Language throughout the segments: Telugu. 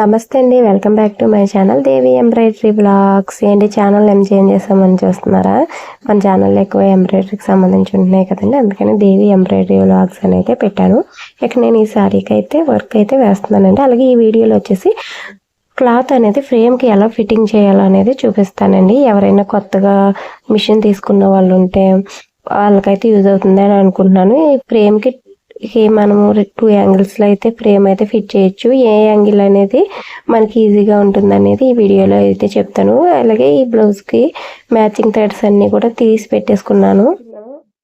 నమస్తే అండి welcome back to my channel Devi embroidery blogs. ఏంటి ఛానల్ ఏం చేంజ్ చేస్తామని చూస్తున్నారా? మన ఛానల్ ఎక్కువ ఎంబ్రాయిడరీకి సంబంధించి ఉంటున్నాయి కదండి అందుకని దేవి ఎంబ్రాయిడరీ బ్లాగ్స్ అని అయితే పెట్టాను. ఇక నేను ఈ శారీకి అయితే వర్క్ అయితే వేస్తున్నానండి. అలాగే ఈ వీడియోలో వచ్చేసి క్లాత్ అనేది ఫ్రేమ్కి ఎలా ఫిట్టింగ్ చేయాలనేది చూపిస్తానండి. ఎవరైనా కొత్తగా మిషన్ తీసుకున్న వాళ్ళు ఉంటే వాళ్ళకైతే యూజ్ అవుతుంది అని అనుకుంటున్నాను. ఈ ఫ్రేమ్కి మనము టూ యాంగిల్స్లో అయితే ఫ్రేమ్ అయితే ఫిట్ చేయొచ్చు. ఏ యాంగిల్ అనేది మనకి ఈజీగా ఉంటుంది అనేది ఈ వీడియోలో అయితే చెప్తాను. అలాగే ఈ బ్లౌజ్కి మ్యాచింగ్ థ్రెడ్స్ అన్నీ కూడా తీసి పెట్టేసుకున్నాను.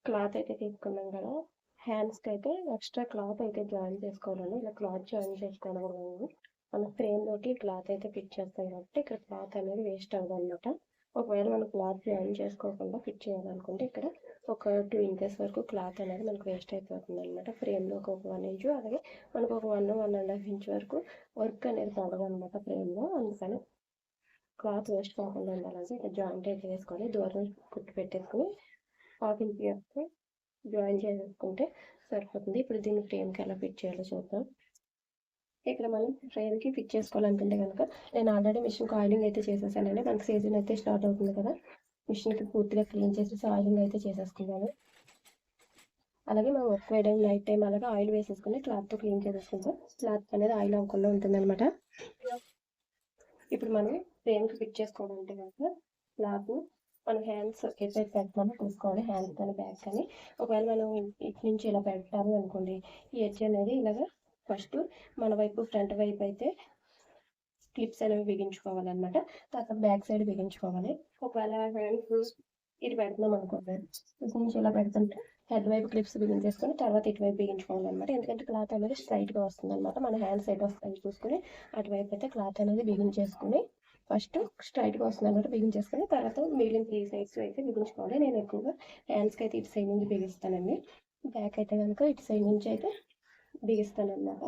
క్లాత్ అయితే తీసుకున్నాం కదా. హ్యాండ్స్కి అయితే ఎక్స్ట్రా క్లాత్ అయితే జాయిన్ చేసుకోవాలండి ఇలా క్లాత్ జాయిన్ చేసుకోవడం వల్ల మన ఫ్రేమ్లోకి క్లాత్ అయితే ఫిట్ చేస్తాం కాబట్టి ఇక్కడ క్లాత్ అనేది వేస్ట్ అవ్వదు అనమాట ఒకవేళ మనం క్లాత్ జాయిన్ చేసుకోకుండా ఫిట్ చేయాలనుకుంటే ఇక్కడ ఒక టూ ఇంచెస్ వరకు క్లాత్ అనేది మనకు వేస్ట్ అయిపోతుంది అనమాట ఫ్రేమ్లో ఒక వన్ ఇంచు అలాగే మనకు ఒక one one and half inch వరకు వర్క్ అనేది పడదు అనమాట ఫ్రేమ్లో అందుకని క్లాత్ వేస్ట్ కాకుండా ఉండాలంటే ఇక్కడ జాయింట్ అయితే వేసుకొని దూరం కుట్టి పెట్టేసుకొని హాఫ్ ఇంచ్ జాయిన్ చేసుకుంటే సరిపోతుంది. ఇప్పుడు దీన్ని ఫ్రేమ్కి ఎలా ఫిట్ చేయాలో చూద్దాం. ఇక్కడ మనం ఫ్రేమ్కి ఫిట్ చేసుకోవాలనుకుంటే కనుక నేను ఆల్రెడీ మిషన్ ఆయిలింగ్ అయితే చేసేసానండి. మనకి సీజన్ అయితే స్టార్ట్ అవుతుంది కదా. మిషన్కి పూర్తిగా క్లీన్ చేసేసి ఆయిలింగ్ అయితే చేసేసుకున్నాను అలాగే మనం వర్క్ వేయడం నైట్ టైం అలాగే ఆయిల్ వేసేసుకుని క్లాత్తో క్లీన్ చేసేసుకుంటాం. క్లాత్ అనేది ఆయిల్ అంకుల్లో ఉంటుంది అనమాట ఇప్పుడు మనం ఫ్రేమ్కి ఫిట్ చేసుకోవాలంటే కనుక క్లాత్ మనం హ్యాండ్స్ ఏ పెడతామో చూసుకోవాలి. హ్యాండ్స్ కానీ బ్యాగ్ కానీ. ఒకవేళ మనం ఇటు నుంచి ఇలా పెట్టాము అనుకోండి ఈ ఎడ్జ్ అనేది ఇలాగా ఫస్ట్ మన వైపు ఫ్రంట్ వైపు అయితే క్లిప్స్ అనేవి బిగించుకోవాలన్నమాట. తర్వాత బ్యాక్ సైడ్ బిగించుకోవాలి. ఒకవేళ ఇటు పెడుతున్నాం అనుకోండి. ఇటు నుంచి ఇలా పెడుతుంటే హెడ్ వైపు క్లిప్స్ బిగించేసుకొని తర్వాత ఇటువైపు బిగించుకోవాలన్నమాట. ఎందుకంటే క్లాత్ అనేది స్ట్రైట్గా వస్తుంది అనమాట మన హ్యాండ్ సైడ్ వస్తాయి చూసుకొని అటువైపు అయితే క్లాత్ అనేది బిగించేసుకొని ఫస్ట్ స్ట్రైట్గా వస్తుంది అనమాట బిగించేసుకొని తర్వాత మిగిలిన త్రీ సైడ్స్ అయితే బిగించుకోవాలి. నేను ఎక్కువగా హ్యాండ్స్కి అయితే ఇటు సైడ్ నుంచి బిగిస్తానండి. బ్యాక్ అయితే కనుక ఇటు సైడ్ నుంచి అయితే బిగిస్తాను అన్నమాట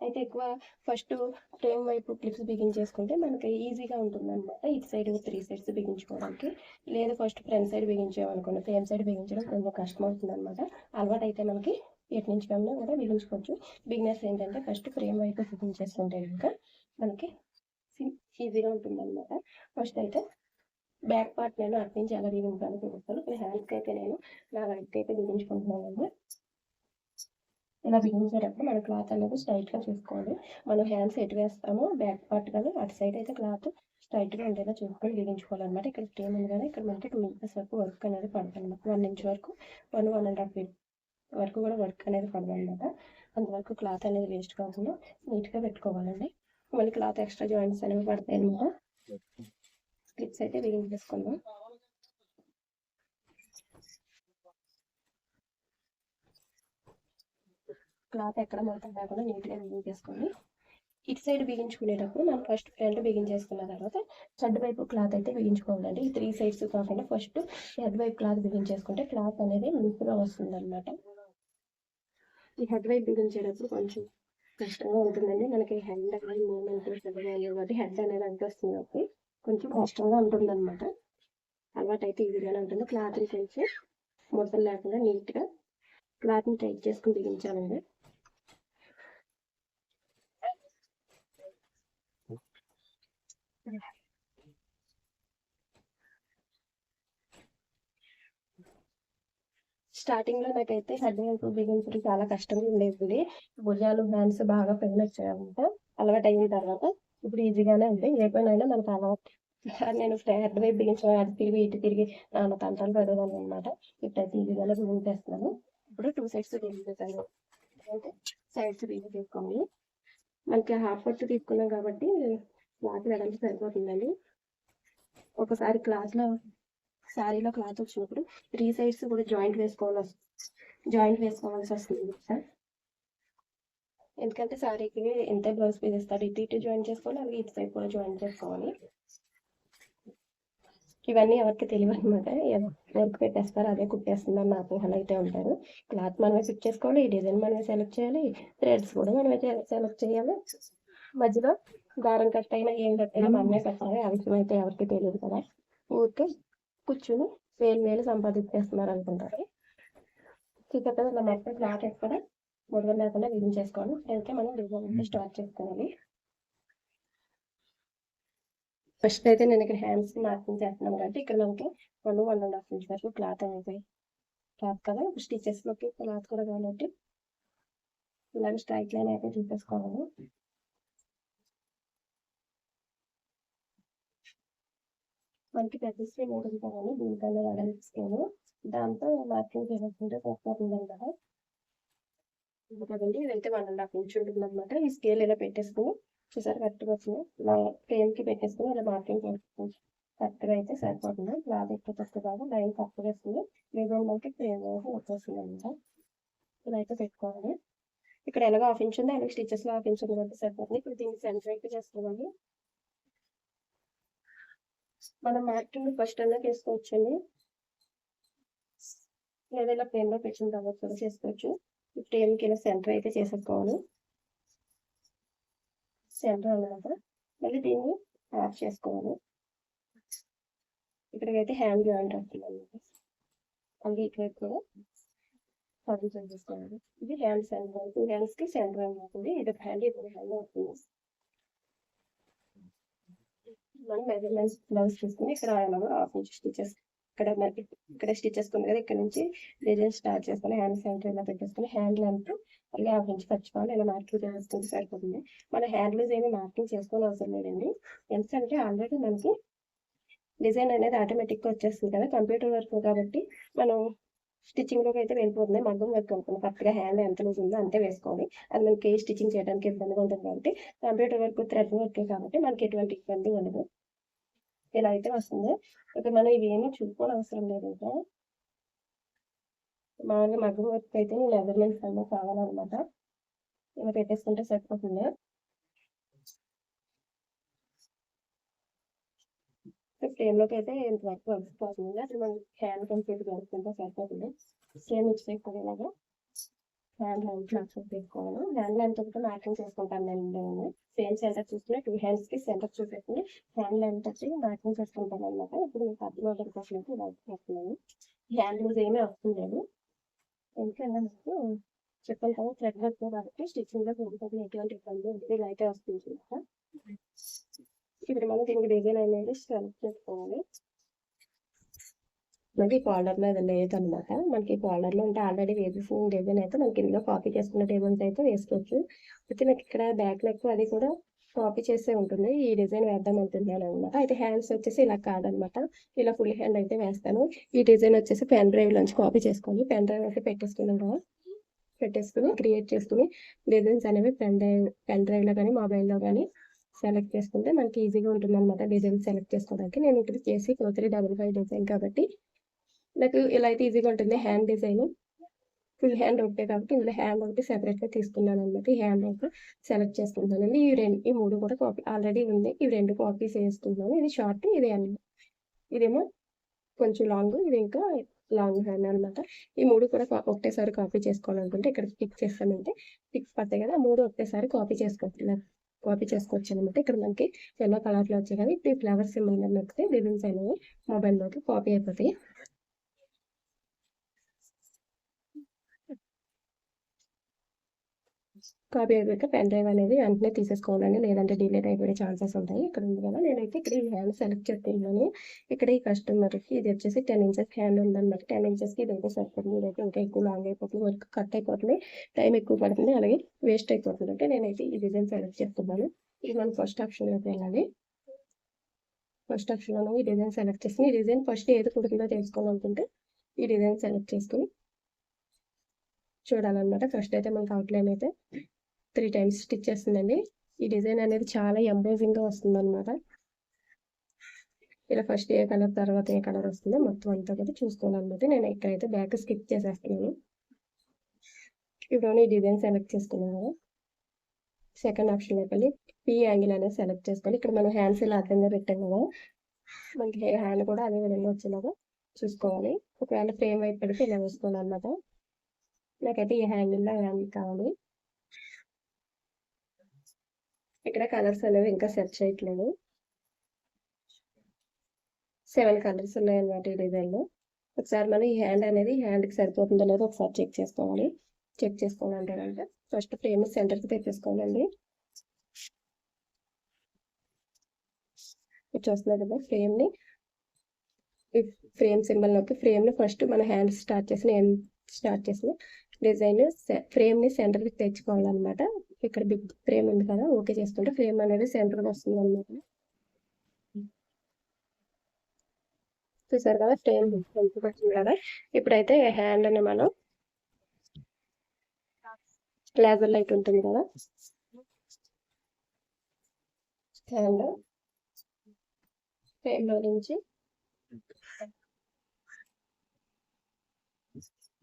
అయితే ఎక్కువ ఫస్ట్ ఫ్రేమ్ వైపు క్లిప్స్ బిగించేసుకుంటే మనకి ఈజీగా ఉంటుంది అనమాట ఇటు సైడ్ త్రీ సైడ్స్ బిగించుకోవడానికి. లేదు ఫస్ట్ ఫ్రంట్ సైడ్ బిగించామనుకోండి ఫ్రేమ్ సైడ్ బిగించడం కొంచెం కష్టం అవుతుంది అనమాట అలవాటు అయితే మనకి ఎటు నుంచి కన్నా కూడా బిగించుకోవచ్చు. బిగినర్స్ ఏంటంటే ఫస్ట్ ఫ్రేమ్ వైపు బిగించేసుకుంటే కనుక మనకి ఈజీగా ఉంటుంది అనమాట ఫస్ట్ అయితే బ్యాక్ పార్ట్ నేను అటు నుంచి ఎలా బిగించాలో చూపిస్తాను. ఇప్పుడు హ్యాండ్స్కి అయితే నేను నా వైట్ అయితే బిగించుకుంటున్నాను ఇలా బిగించేటప్పుడు మన క్లాత్ అనేది స్ట్రైట్గా చూసుకోవాలి. మనం హ్యాండ్స్ ఎటు వేస్తామో బ్యాక్ పార్ట్ కానీ అటు సైడ్ అయితే క్లాత్ స్ట్రైట్గా ఉండేలా చూసుకొని బిగించుకోవాలన్నమాట ఇక్కడ ఫ్రేమ్ ఉంది కదా ఇక్కడ మనకి టూ ఇంచెస్ వరకు వర్క్ అనేది పడుతుంది అనమాట వన్ ఇంచ్ వరకు one one and half feet వరకు కూడా వర్క్ అనేది పడుతుంది అనమాట అంతవరకు క్లాత్ అనేది వేస్ట్ కాకుండా నీట్గా పెట్టుకోవాలండి. మళ్ళీ క్లాత్ ఎక్స్ట్రా జాయింట్స్ అనేవి పడతాయి అనమాట క్లిప్స్ అయితే బిగించేసుకుందాం క్లాత్ ఎక్కడ మొత్తం లేకుండా నీట్గా బిగించేసుకోండి ఇటు సైడ్ బిగించుకునేటప్పుడు మనం ఫస్ట్ ఫ్రంట్ బిగించేసుకున్న తర్వాత షెడ్ వైపు క్లాత్ అయితే బిగించుకోవాలండి. ఈ త్రీ సైడ్స్ కాకుండా ఫస్ట్ హెడ్ వైపు క్లాత్ బిగించేసుకుంటే క్లాత్ అనేది లూప్గా వస్తుంది అనమాట ఈ హెడ్ వైపు బిగించేటప్పుడు కొంచెం కష్టంగా ఉంటుందండి. మనకి హెడ్ అనేది మూమెంట్ కాబట్టి హెడ్ అనేది అనిపిస్తుంది కాబట్టి కొంచెం కష్టంగా ఉంటుంది అనమాట అలవాటు అయితే ఈజీగానే ఉంటుంది. క్లాత్ చేసి ముడతలు లేకుండా నీట్గా క్లాత్ని టైట్ చేసుకుని బిగించాలండి. స్టార్టింగ్లో నాకైతే హెడ్ వైపు బిగించడం చాలా కష్టంగా ఉండేది భుజాలు హ్యాండ్స్ బాగా పెయిన్ వచ్చాయన్నమాట అలవాటు అయిన తర్వాత ఇప్పుడు ఈజీగానే ఉంది ఏ పని అయినా మనకు అలవాటు. నేను హెడ్ వైపు బిగించడం అది తిరిగి ఇటు తిరిగి నాన్న తంటాలు పడేదాన్ని అనమాట ఇప్పుడైతే ఈజీగానే బిగించేస్తున్నాను ఇప్పుడు టూ సైడ్స్ బిగించేసాను అంటే సైడ్స్ బిగించి తీసుకోండి మనకి హాఫ్ వర్త్ తీసుకున్నాం కాబట్టి క్లాత్ వెడల్పు సరిపోతుందండి. ఒకసారి క్లాత్లో శారీలో క్లాత్ వచ్చినప్పుడు త్రీ సైడ్స్ కూడా జాయింట్ వేసుకోవాలి జాయింట్ వేసుకోవాల్సి వస్తుంది సార్. ఎందుకంటే శారీకి ఎంత బ్లౌజ్ పీస్ ఇస్తారు ఇటు ఇటు జాయిన్ చేసుకోవాలి అలాగే ఇటు సైడ్ కూడా జాయిన్ చేసుకోవాలి. ఇవన్నీ ఎవరికి తెలియదు అనమాట వర్క్ పెట్టేస్తారు అదే కుట్టేస్తుందని నాకు అలా అయితే ఉంటారు. క్లాత్ మనమే ఫిట్ చేసుకోవాలి ఈ డిజైన్ మనమే సెలెక్ట్ చేయాలి థ్రెడ్స్ కూడా మనమే సెలెక్ట్ చేయాలి. మధ్యలో దారం కట్ అయినా ఏం కట్ అయినా మనమే పెట్టాలి ఆ విషయం అయితే ఎవరికి తెలియదు కదా. ఊరికే కూర్చుని వేలు వేలు సంపాదించేస్తున్నారు అనుకుంటారు చీకట్లో ఇలా మొత్తం క్లాత్ వేసుకొని ముడవలు లేకుండా విధించేసుకోవాలి అందుకే మనం డిజైన్ స్టార్ట్ చేసుకోవాలి ఫస్ట్ అయితే నేను ఇక్కడ హ్యాండ్స్ మార్కింగ్ చేస్తున్నాను కాబట్టి ఇక్కడ మనకి one one and half inch వరకు క్లాత్ అనేది క్లాత్ కదా. స్టిచెస్లోకి క్లాత్ కూడా కాబట్టి ఇలాగ స్ట్రైట్ లైన్ అయితే చూసేసుకోవాలి. మనకి పెద్ద స్క్రీన్ ఉంటుంది కదండి దీనికన్నా వెడల్పు స్క్రీన్ దాంతో మార్కింగ్ చేసుకుంటే సరిపోతుంది కదా. కదండి ఇదైతే వన్ అండ్ హాఫ్ ఇంచ్ ఉంటుంది అనమాట ఈ స్కేల్ ఇలా పెట్టేసుకుని చూసారు కరెక్ట్గా వచ్చింది? ఇలా ఫ్రేమ్కి పెట్టేసుకుని ఇలా మార్కింగ్ చేసుకుని కరెక్ట్గా అయితే సరిపోతుంది? క్లాత్ ఎక్కువ తక్కువ కాదు లైన్ కరెక్ట్గా వస్తుంది. లేదా ఫ్రేమ్ వచ్చేస్తుంది అనమాట ఇలా అయితే పెట్టుకోవాలి. ఇక్కడ ఎలాగో హాఫ్ ఇంచ్ ఉంది అలాగే స్టిచెస్లో హాఫ్ ఇంచ్ ఉంది కాబట్టి సరిపోతుంది. ఇప్పుడు దీన్ని సెంటర్ అయితే చేసుకోవాలి. మనం మార్కింగ్ ఫస్ట్ అన్నా చేసుకోవచ్చండి. లేదా ఇలా ఫ్రేమ్లో పెట్టిన తర్వాత కూడా చేసుకోవచ్చు. ఇప్పుడు కి ఇలా సెంటర్ అయితే చేసేసుకోవాలి. సెంటర్ అన్నమాట. మళ్ళీ దీన్ని యాడ్ చేసుకోవాలి. ఇక్కడికైతే హ్యాండ్ జాయింట్ అవుతుంది అనమాట ఇక్కడ కూడా పర్మిషన్ చేసుకోవాలి ఇది హ్యాండ్ సెంటర్. అవుతుంది హ్యాండ్స్కి సెంటర్ అవుతుంది ఇది. హ్యాండ్ ఇప్పుడు హ్యాండ్ అవుతుంది మనం మెజర్మెంట్స్ బ్లౌజ్ తీసుకుని ఇక్కడ హాఫ్ ఇంచ్ స్టిచెస్ ఇక్కడ మనకి ఇక్కడ స్టిచెస్ ఉంది కదా ఇక్కడ నుంచి డిజైన్ స్టార్ట్ చేసుకుని హ్యాండ్ సెంటర్ ఇలా పెట్టేసుకుని హ్యాండ్ లెంత్ అలాగే హాఫ్ ఇంచ్ పచ్చుకోవాలి ఇలా మార్కింగ్ చేసుకుంటే సరిపోతుంది మన హ్యాండ్ లూజ్ ఏమి మార్కింగ్ చేసుకోని అవసరం లేదండి ఎందుకంటే ఆల్రెడీ మనకి డిజైన్ అనేది ఆటోమేటిక్గా వచ్చేస్తుంది కదా కంప్యూటర్ వర్క్ కాబట్టి మనం స్టిచ్చింగ్లోకి అయితే వెళ్ళిపోతుంది. మగ్గం వర్క్ అనుకున్నాం కరెక్ట్ హ్యాండ్ ఎంత లూజ్ ఉందో అంతే వేసుకోవాలి. అది మనకి స్టిచ్చింగ్ చేయడానికి ఇబ్బందిగా ఉంటుంది కాబట్టి కంప్యూటర్ వర్క్ థ్రెడ్ వర్క్ కాబట్టి మనకి ఎటువంటి ఇబ్బంది ఉండదు. ఇలా అయితే వస్తుంది. ఇక మనం ఇవేమీ చూసుకోవడం అవసరం లేదు ఇంకా. మామూలుగా మగ్గం వర్క్ అయితే మెజర్మెంట్స్ అన్నీ కావాలన్నమాట. ఇలా పెట్టేసుకుంటే సరిపోతుంది. ఫ్రేమ్లోకి అయితే ఇంత వస్తుంది అసలు మనం హ్యాండ్ కంప్లీట్ కలుపుకుంటే సరిపోతుంది. సేమ్ ఇచ్చి ఇలాగా హ్యాండ్ లైన్ క్లాస్ పెట్టుకోవాలి హ్యాండ్ లైన్తో మార్కింగ్ చేసుకుంటాను నేను సేమ్ సెంటర్ చూసుకుని టూ హ్యాండ్స్కి సెంటర్ చూపెట్టుకుని హ్యాండ్ లైన్ వచ్చి మార్కింగ్ చేసుకుంటాను అనమాట ఇప్పుడు మీకు అర్థం కోసం ఇలా చేస్తున్నాను హ్యాండ్ లూజ్ ఏమీ అవసరం లేదు. ఎందుకంటే నాకు చెప్పాను కదా థ్రెడ్ వర్క్ కాబట్టి స్టిచ్చింగ్లో ఎటువంటి ఇబ్బంది ఉంటుంది లైట్ వస్తుంది. ఇప్పుడు మనం దీనికి డిజైన్ అనేది సెలెక్ట్ చేసుకోవాలి మనకి కాలర్లో అది లేదనమాట మనకి కాలర్లో అంటే ఆల్రెడీ వేబీ ఫోన్ డిజైన్ అయితే మనకి ఇందులో కాపీ చేసుకున్న టేబుల్స్ అయితే వేసుకోవచ్చు అయితే నాకు ఇక్కడ బ్యాక్ నెక్ అది కూడా కాపీ చేసే ఉంటుంది ఈ డిజైన్ వేద్దాం అనుకుంటున్నాను అనమాట అయితే హ్యాండ్స్ వచ్చేసి ఇలా కాదనమాట ఇలా ఫుల్ హ్యాండ్ అయితే వేస్తాను. ఈ డిజైన్ వచ్చేసి పెన్ డ్రైవ్ నుంచి కాపీ చేసుకొని పెన్ డ్రైవ్ అయితే పెట్టేసుకున్నాం కదా. పెట్టేసుకుని క్రియేట్ చేసుకుని డిజైన్స్ అనేవి పెన్ డ్రైవ్ పెన్ డ్రైవ్లో కానీ మొబైల్లో కానీ సెలెక్ట్ చేసుకుంటే మనకి ఈజీగా ఉంటుంది అనమాట డిజైన్ సెలెక్ట్ చేసుకోవడానికి. నేను ఇక్కడ చేసి two three double five design కాబట్టి నాకు ఇలా అయితే ఈజీగా ఉంటుంది హ్యాండ్ డిజైన్. ఫుల్ హ్యాండ్ ఒకటే కాబట్టి ఇందులో హ్యాండ్ ఒకటి సెపరేట్గా తీసుకున్నాను అనమాట. ఈ హ్యాండ్ ఒకటి సెలెక్ట్ చేసుకుంటానండి. ఈ రెండు ఈ మూడు కూడా కాపీ ఆల్రెడీ ఉంది. ఈ రెండు కాపీస్ వేసుకున్నాను ఇది షార్ట్ ఇది ఇదేమో కొంచెం లాంగ్ ఇది ఇంకా లాంగ్ హ్యాండ్ అనమాట. ఈ మూడు కూడా ఒకటేసారి కాపీ చేసుకోవాలనుకుంటే ఇక్కడ పిక్ చేస్తామంటే పిక్స్ పడతాయి కదా మూడు ఒకటేసారి కాపీ చేసుకోవచ్చు కాపీ చేసుకోవచ్చు అనమాట ఇక్కడ మనకి ఎల్లో కలర్లో వచ్చాయి కదా. ఇప్పుడు ఫ్లవర్ సింబల్ మీద నొక్కితే డిజైన్స్ అనేవి మొబైల్లోకి కాపీ అయిపోతాయి. కాపీ అయిపోయాక పెన్ డ్రైవ్ అనేది వెంటనే తీసేసుకోవాలండి. లేదంటే డిలేట్ అయిపోయే ఛాన్సెస్ ఉంటాయి. ఇక్కడ ఉంది కదా నేనైతే ఇక్కడ ఈ హ్యాండ్ సెలెక్ట్ చేస్తున్నాను. ఇక్కడ ఈ కస్టమర్కి ఇది వచ్చేసి టెన్ ఇంచెస్ హ్యాండ్ ఉందన్నమాట. టెన్ ఇంచెస్కి ఇదైతే సరిపోతుంది. ఇదైతే ఇంకా ఎక్కువ లాంగ్ అయిపోతుంది. వర్క్ కట్ అయిపోతుంది. టైం ఎక్కువ పడుతుంది. అలాగే వేస్ట్ అయిపోతుంది. అంటే నేనైతే ఈ డిజైన్ సెలెక్ట్ చేస్తున్నాను. ఇది మనం ఫస్ట్ ఆప్షన్లోకి వెళ్ళాలి ఫస్ట్ ఆప్షన్లో ఈ డిజైన్ సెలెక్ట్ చేసుకుని ఈ డిజైన్ ఫస్ట్ ఏది కుడుతుందో తెలుసుకోవాలనుకుంటే ఈ డిజైన్ సెలెక్ట్ చేసుకుని చూడాలన్నమాట. ఫస్ట్ అయితే మనకి అవుట్లైన్ అయితే త్రీ టైమ్స్ స్టిచ్ చేస్తుందండి. ఈ డిజైన్ అనేది చాలా ఎంబ్రేజింగ్గా వస్తుంది అనమాట ఇలా ఫస్ట్ ఏ కలర్ తర్వాత ఏ కలర్ వస్తుందో మొత్తం అంతా కూడా చూసుకోవాలన్నమాట. నేను ఇక్కడైతే బ్యాక్ స్కిప్ చేసేస్తున్నాను. ఇప్పుడు ఈ డిజైన్ సెలెక్ట్ చేసుకున్నాను. సెకండ్ ఆప్షన్ వెళ్ళి పీ యాంగిల్ అనేది సెలెక్ట్ చేసుకోవాలి. ఇక్కడ మనం హ్యాండ్స్ ఇలా అర్థంగా పెట్టాం కదా. మనకి హ్యాండ్ కూడా అదే విధంగా వచ్చేలాగా చూసుకోవాలి. ఒకవేళ ఫ్రేమ్ వైపు పెడితే ఇలా వేసుకోవాలి అనమాట నాకైతే ఈ హ్యాండిల్లో హ్యాండ్ కావాలి. ఇక్కడ కలర్స్ అనేవి ఇంకా సెర్చ్ చేయట్లేదు. సెవెన్ కలర్స్ ఉన్నాయన్నమాట ఈ డిజైన్లో ఒకసారి మనం ఈ హ్యాండ్ అనేది హ్యాండ్కి సరిపోతుందో అనేది ఒకసారి చెక్ చేసుకోవాలి. చెక్ చేసుకోవాలంటే అంటే ఫస్ట్ ఫ్రేమ్ సెంటర్కి తెచ్చేసుకోవాలండి. మీరు చూస్తున్నారు కదా ఫ్రేమ్ని ఈ ఫ్రేమ్ సింబల్ నొక్కి ఫ్రేమ్ని ఫస్ట్ మన హ్యాండ్ స్టార్ట్ చేసిన స్టార్ట్ చేసిన డిజైన్ ఫ్రేమ్ని సెంటర్కి తెచ్చుకోవాలన్నమాట. ఇక్కడ బిగ్ ఫ్రేమ్ ఉంది కదా ఓకే చేస్తుంటే ఫ్రేమ్ అనేది సెంటర్కి వస్తుంది అనమాట చూసారు కదా ఫ్రేమ్ వచ్చింది కదా. ఇప్పుడైతే హ్యాండ్ అని మనం లేజర్ లైట్ ఉంటుంది కదా. హ్యాండ్ ఫ్రేమ్లో నుంచి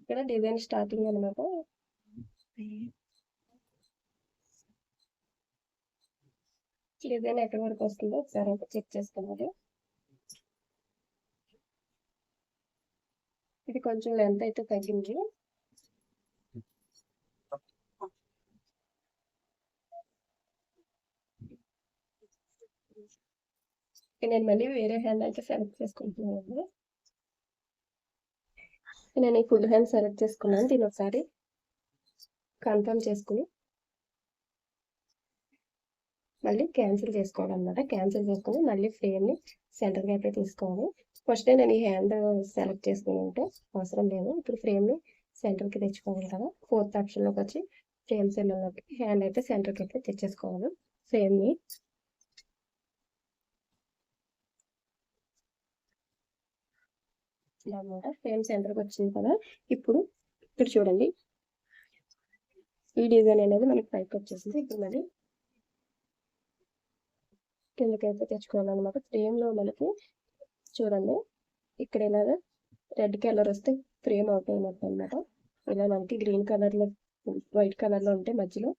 ఇక్కడ డిజైన్ స్టార్టింగ్ అనమాట డిజైన్ ఎక్కడి వరకు వస్తుందో ఒకసారి అయితే చెక్ చేసుకున్నారు ఇది కొంచెం లెంత్ అయితే తగ్గింది. నేను మళ్ళీ వేరే హ్యాండ్ అయితే సెలెక్ట్ చేసుకుంటున్నాను నేను ఈ ఫుల్ హ్యాండ్ సెలెక్ట్ చేసుకున్నాను దీని ఒకసారి కన్ఫర్మ్ చేసుకుని. మళ్ళీ క్యాన్సిల్ చేసుకోవాలి అనమాట క్యాన్సిల్ చేసుకుని మళ్ళీ ఫ్రేమ్ని సెంటర్కి అయితే తీసుకోవాలి ఫస్ట్ నేను ఈ హ్యాండ్ సెలెక్ట్ చేసుకుని ఉంటే అవసరం లేదు. ఇప్పుడు ఫ్రేమ్ని సెంటర్కి తెచ్చుకోవాలి కదా. ఫోర్త్ ఆప్షన్లోకి వచ్చి ఫ్రేమ్ సెల్లోకి హ్యాండ్ అయితే సెంటర్కి అయితే తెచ్చేసుకోవాలి ఫ్రేమ్ని అనమాట ఫ్రేమ్ సెంటర్కి వచ్చింది కదా. ఇప్పుడు ఇక్కడ చూడండి. ఈ డిజైన్ అనేది మనకి పైకి వచ్చేసింది. ఇప్పుడు మరి కిందకైతే తెచ్చుకోవాలన్నమాట ఫ్రేమ్లో మనకి చూడండి. ఇక్కడ ఇలాగా రెడ్ కలర్ వస్తే ఫ్రేమ్ అవుట్ అయినట్టు అనమాట ఇలా మనకి గ్రీన్ కలర్లో వైట్ కలర్లో ఉంటే మధ్యలో.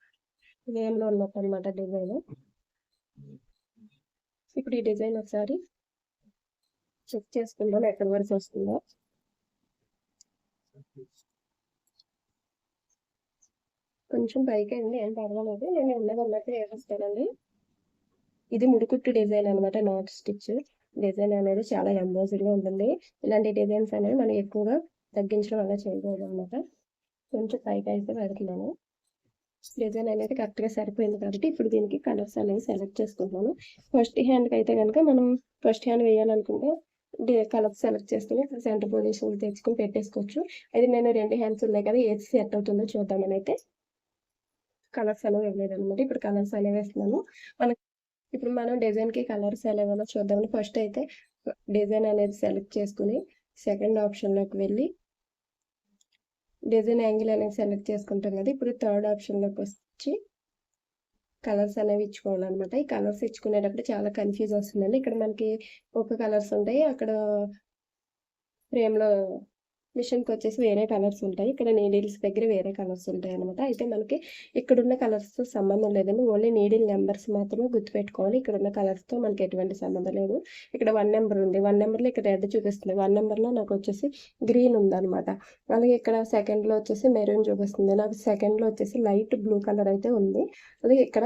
ఫ్రేమ్లో ఉన్నట్టు అనమాట డిజైన్ ఇప్పుడు ఈ డిజైన్ ఒకసారి చెక్ చేసుకుందాం ఎక్కడి వరకు వస్తుందో. కొంచెం పైకి అండి ఏం పర్వాలేదు. నేను ఉన్నది ఉన్నట్టు వేసేస్తానండి ఇది ముడికుట్టు డిజైన్ అనమాట నాట్ స్టిచ్. డిజైన్ అనేది చాలా ఎంబ్రాయిడరీగా ఉంటుంది. ఇలాంటి డిజైన్స్ అనేవి మనం ఎక్కువగా తగ్గించడం అలా చేయకూడదు అనమాట కొంచెం పైకి అయితే పెడుతున్నాను. డిజైన్ అనేది కరెక్ట్గా సరిపోయింది కాబట్టి ఇప్పుడు దీనికి కలర్స్ అనేవి సెలెక్ట్ చేసుకుంటున్నాను. ఫస్ట్ హ్యాండ్కి అయితే కనుక మనం ఫస్ట్ హ్యాండ్ వేయాలనుకుంటే కలర్స్ సెలెక్ట్ చేసుకుని సెంటర్ పొజిషన్ తెచ్చుకొని పెట్టేసుకోవచ్చు. అయితే నేను రెండు హ్యాండ్స్ ఉన్నాయి కదా ఏది సెట్ అవుతుందో చూద్దామని అయితే. కలర్స్ అనేవి వేయలేదు అనమాట ఇప్పుడు కలర్స్ అనేవి వేస్తున్నాను. మనకు ఇప్పుడు మనం డిజైన్కి కలర్స్ ఎలా ఇవ్వాలో చూద్దామని ఫస్ట్ అయితే డిజైన్ అనేది సెలెక్ట్ చేసుకుని సెకండ్ ఆప్షన్లోకి వెళ్ళి డిజైన్ యాంగిల్ అనేది సెలెక్ట్ చేసుకుంటాం కదా ఇప్పుడు థర్డ్ ఆప్షన్లోకి వచ్చి కలర్స్ అనేవి ఇచ్చుకోవాలన్నమాట. ఈ కలర్స్ ఇచ్చుకునేటప్పుడు చాలా కన్ఫ్యూజ్ వస్తుందండి. ఇక్కడ మనకి ఒక కలర్స్ ఉంటాయి అక్కడ ఫ్రేమ్లో మిషన్కి వచ్చేసి వేరే కలర్స్ ఉంటాయి. ఇక్కడ నీడిల్స్ దగ్గర వేరే కలర్స్ ఉంటాయి అనమాట అయితే మనకి ఇక్కడున్న కలర్స్తో సంబంధం లేదండి. ఓన్లీ నీడిల్ నెంబర్స్ మాత్రమే గుర్తుపెట్టుకోవాలి. ఇక్కడ ఉన్న కలర్స్తో మనకి ఎటువంటి సంబంధం లేదు. ఇక్కడ వన్ నెంబర్ ఉంది. వన్ నెంబర్లో ఇక్కడ రెడ్ చూపిస్తుంది. వన్ నెంబర్లో నాకు వచ్చేసి గ్రీన్ ఉందనమాట అలాగే ఇక్కడ సెకండ్లో వచ్చేసి మెరూన్ చూపిస్తుంది. నాకు సెకండ్లో వచ్చేసి లైట్ బ్లూ కలర్ అయితే ఉంది. అలాగే ఇక్కడ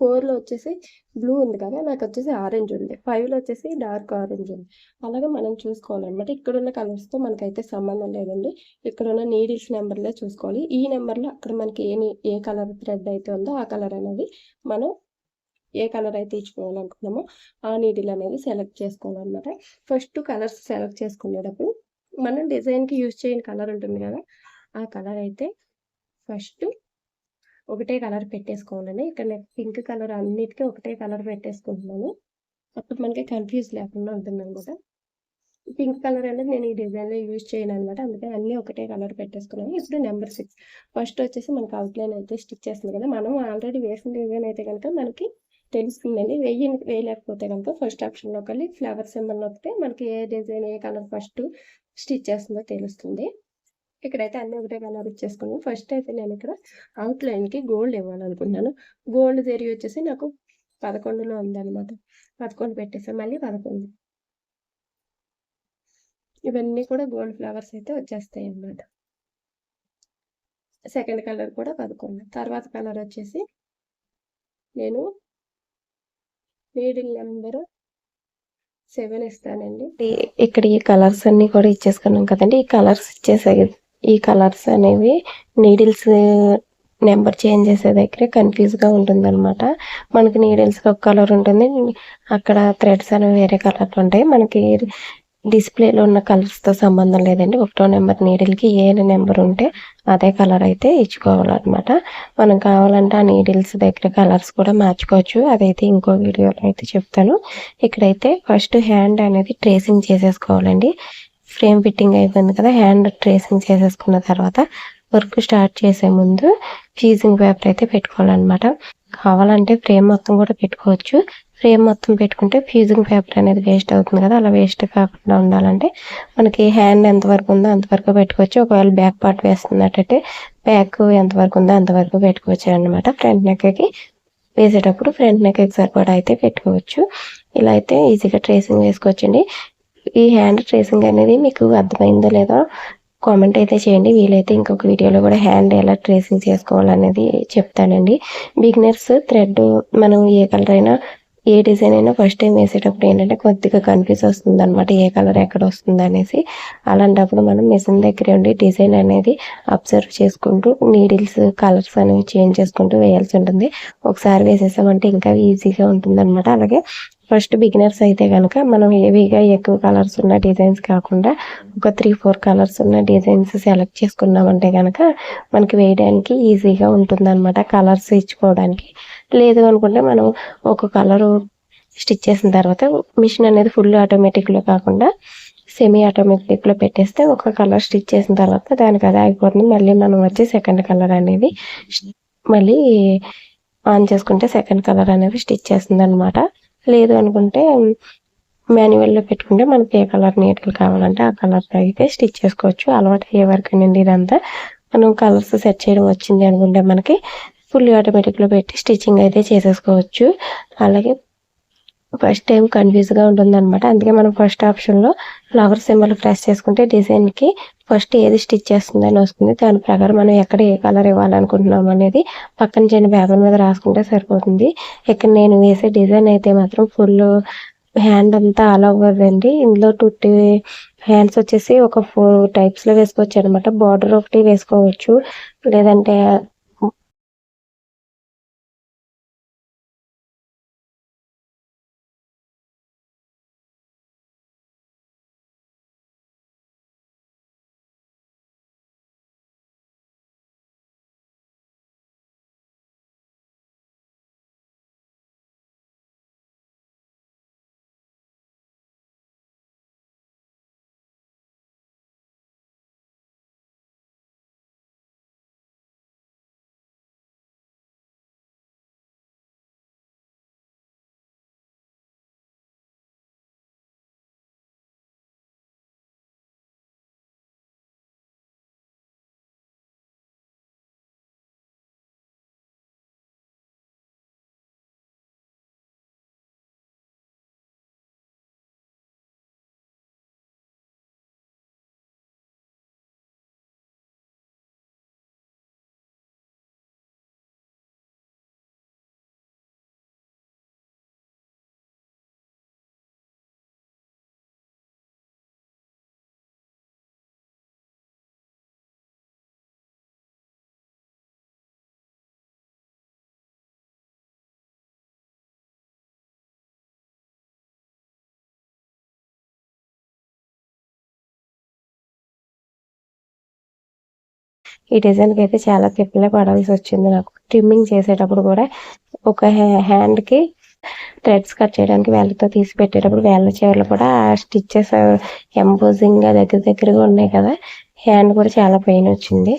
ఫోర్లో వచ్చేసి బ్లూ ఉంది కదా నాకు వచ్చేసి ఆరెంజ్ ఉంది. ఫైవ్లో వచ్చేసి డార్క్ ఆరెంజ్ ఉంది. అలాగే మనం చూసుకోవాలన్నమాట. ఇక్కడున్న కలర్స్తో మనకైతే సంబంధం లేదండి. ఇక్కడున్న నీడిల్స్ నెంబర్లో చూసుకోవాలి. ఈ నెంబర్లో అక్కడ మనకి ఏ ఏ కలర్ థ్రెడ్ అయితే ఉందో ఆ కలర్ అనేది మనం ఏ కలర్ అయితే ఇచ్చుకోవాలనుకున్నామో ఆ నీడిల్ అనేది సెలెక్ట్ చేసుకోవాలన్నమాట. ఫస్ట్ కలర్స్ సెలెక్ట్ చేసుకునేటప్పుడు మనం డిజైన్కి యూజ్ చేయని కలర్ ఉంటుంది కదా ఆ కలర్ అయితే ఫస్ట్ ఒకటే కలర్ పెట్టేసుకోవాలని. ఇక్కడ నేను పింక్ కలర్ అన్నిటికీ ఒకటే కలర్ పెట్టేసుకుంటున్నాను. అప్పుడు మనకి కన్ఫ్యూజ్ లేకుండా ఉంటుంది అనమాట పింక్ కలర్ అనేది నేను ఈ డిజైన్లో యూజ్ చేయను అనమాట అందుకే అన్నీ ఒకటే కలర్ పెట్టేసుకున్నాను. ఇప్పుడు నెంబర్ సిక్స్. ఫస్ట్ వచ్చేసి మనకి అవుట్లైన్ అయితే స్టిచ్ చేస్తుంది కదా. మనం ఆల్రెడీ వేసిన డిజైన్ అయితే కనుక మనకి తెలుస్తుందండి. వెయ్యి వేయలేకపోతే కనుక ఫస్ట్ ఆప్షన్లోకి వెళ్ళి ఫ్లవర్ సింబల్ నొక్కితే మనకి ఏ డిజైన్ ఏ కలర్ ఫస్ట్ స్టిచ్ చేస్తుందో తెలుస్తుంది. ఇక్కడైతే అన్ని ఒకటే కలర్ ఇచ్చేసుకున్నాను ఫస్ట్ అయితే నేను ఇక్కడ అవుట్లైన్కి గోల్డ్ ఇవ్వాలనుకుంటున్నాను. గోల్డ్ జరి వచ్చేసి నాకు పదకొండులో ఉందన్నమాట. పదకొండు పెట్టేసాను మళ్ళీ పదకొండు. ఇవన్నీ కూడా గోల్డ్ ఫ్లవర్స్ అయితే వచ్చేస్తాయి అన్నమాట. సెకండ్ కలర్ కూడా పదకొండు. తర్వాత కలర్ వచ్చేసి నేను నీడిల్ నెంబర్ సెవెన్ ఇస్తానండి. ఇక్కడ ఈ కలర్స్ అన్ని కూడా ఇచ్చేసుకున్నాం కదండి. ఈ కలర్స్ ఇచ్చేసే ఈ కలర్స్ అనేవి నీడిల్స్ నెంబర్ చేంజ్ చేసే దగ్గర కన్ఫ్యూజ్గా ఉంటుందన్నమాట. మనకి నీడిల్స్ ఒక కలర్ ఉంటుంది. అక్కడ థ్రెడ్స్ అనేవి వేరే కలర్లు ఉంటాయి. మనకి డిస్ప్లేలో ఉన్న కలర్స్తో సంబంధం లేదండి. ఒకటో నెంబర్ నీడిల్కి ఏ నెంబర్ ఉంటే అదే కలర్ అయితే ఇచ్చుకోవాలన్నమాట. మనం కావాలంటే ఆ నీడిల్స్ దగ్గర కలర్స్ కూడా మార్చుకోవచ్చు. అదైతే ఇంకో వీడియోలో అయితే చెప్తాను. ఇక్కడైతే ఫస్ట్ హ్యాండ్ అనేది ట్రేసింగ్ చేసేసుకోవాలండి. ఫ్రేమ్ ఫిట్టింగ్ అయిపోయింది కదా హ్యాండ్ ట్రేసింగ్ చేసేసుకున్న తర్వాత వర్క్ స్టార్ట్ చేసే ముందు ఫీజింగ్ పేపర్ అయితే పెట్టుకోవాలన్నమాట. కావాలంటే ఫ్రేమ్ మొత్తం కూడా పెట్టుకోవచ్చు. ఫ్రేమ్ మొత్తం పెట్టుకుంటే ఫ్యూజింగ్ పేపర్ అనేది వేస్ట్ అవుతుంది కదా అలా వేస్ట్ కాకుండా ఉండాలంటే మనకి హ్యాండ్ ఎంతవరకు ఉందో అంతవరకు పెట్టుకోవచ్చు. ఒకవేళ బ్యాక్ పార్ట్ వేస్తున్నట్టయితే బ్యాక్ ఎంతవరకు ఉందో అంతవరకు పెట్టుకోవచ్చు అనమాట ఫ్రంట్ నెక్కి వేసేటప్పుడు ఫ్రంట్ నెక్కి సరిపడా అయితే పెట్టుకోవచ్చు. ఇలా అయితే ఈజీగా ట్రేసింగ్ వేసుకోవచ్చండి. ఈ హ్యాండ్ ట్రేసింగ్ అనేది మీకు అర్థమైందో లేదో కామెంట్ అయితే చేయండి. వీలైతే ఇంకొక వీడియోలో కూడా హ్యాండ్ ఎలా ట్రేసింగ్ చేసుకోవాలనేది చెప్తానండి. బిగినర్స్ థ్రెడ్ మనం ఏ కలర్ అయినా ఏ డిజైన్ అయినా ఫస్ట్ టైం వేసేటప్పుడు ఏంటంటే కొద్దిగా కన్ఫ్యూజ్ వస్తుంది అనమాట ఏ కలర్ ఎక్కడ వస్తుంది అనేసి అలాంటప్పుడు మనం మిషన్ దగ్గర ఉండి డిజైన్ అనేది అబ్జర్వ్ చేసుకుంటూ నీడిల్స్ కలర్స్ అనేవి చేంజ్ చేసుకుంటూ వేయాల్సి ఉంటుంది. ఒకసారి వేసేసామంటే ఇంకా ఈజీగా ఉంటుంది అలాగే ఫస్ట్ బిగినర్స్ అయితే కనుక మనం హెవీగా ఎక్కువ కలర్స్ ఉన్న డిజైన్స్ కాకుండా ఒక త్రీ ఫోర్ కలర్స్ ఉన్న డిజైన్స్ సెలెక్ట్ చేసుకున్నామంటే కనుక మనకి వేయడానికి ఈజీగా ఉంటుంది అనమాట కలర్స్ ఇచ్చుకోవడానికి. లేదు అనుకుంటే మనం ఒక కలరు స్టిచ్ చేసిన తర్వాత మిషన్ అనేది ఫుల్ ఆటోమేటిక్లో కాకుండా సెమీ ఆటోమేటిక్లో పెట్టేస్తే ఒక కలర్ స్టిచ్ చేసిన తర్వాత దానికి అది అయిపోతుంది. మళ్ళీ మనం వచ్చి సెకండ్ కలర్ అనేది మళ్ళీ ఆన్ చేసుకుంటే సెకండ్ కలర్ అనేది స్టిచ్ చేస్తుంది అనమాట లేదు అనుకుంటే మాన్యువల్లో పెట్టుకుంటే మనకి ఏ కలర్ నీట్గా కావాలంటే ఆ కలర్ అయితే స్టిచ్ చేసుకోవచ్చు. అలవాటు అయ్యే వరకు అండి ఇదంతా మనం కలర్స్ సెట్ చేయడం వచ్చింది అనుకుంటే మనకి ఫుల్ ఆటోమేటిక్లో పెట్టి స్టిచ్చింగ్ అయితే చేసేసుకోవచ్చు. అలాగే ఫస్ట్ టైం కన్ఫ్యూజ్గా ఉంటుంది అనమాట అందుకే మనం ఫస్ట్ ఆప్షన్లో ఫ్లవర్ సింబల్ ప్రెస్ చేసుకుంటే డిజైన్కి ఫస్ట్ ఏది స్టిచ్ చేస్తుందని వస్తుంది. దాని ప్రకారం మనం ఎక్కడ ఏ కలర్ ఇవ్వాలనుకుంటున్నాం అనేది పక్కన చిన్న పేపర్ మీద రాసుకుంటే సరిపోతుంది. ఇక్కడ నేను వేసే డిజైన్ అయితే మాత్రం ఫుల్ హ్యాండ్ అంతా అలా అవ్వదండి. అండి ఇందులో టూ హ్యాండ్స్ వచ్చేసి ఒక ఫోర్ టైప్స్లో వేసుకోవచ్చు అనమాట. బార్డర్ ఒకటి వేసుకోవచ్చు. లేదంటే ఈ డిజైన్కి అయితే చాలా తిప్పలే పడాల్సి వచ్చింది నాకు. ట్రిమ్మింగ్ చేసేటప్పుడు కూడా ఒక హ్యాండ్కి థ్రెడ్స్ కట్ చేయడానికి వేళ్ళతో తీసి పెట్టేటప్పుడు వేళ్ళ చీరలు కూడా స్టిచ్చెస్ ఎంబోజింగ్గా దగ్గర దగ్గరగా ఉన్నాయి కదా. హ్యాండ్ కూడా చాలా పెయిన్ వచ్చింది.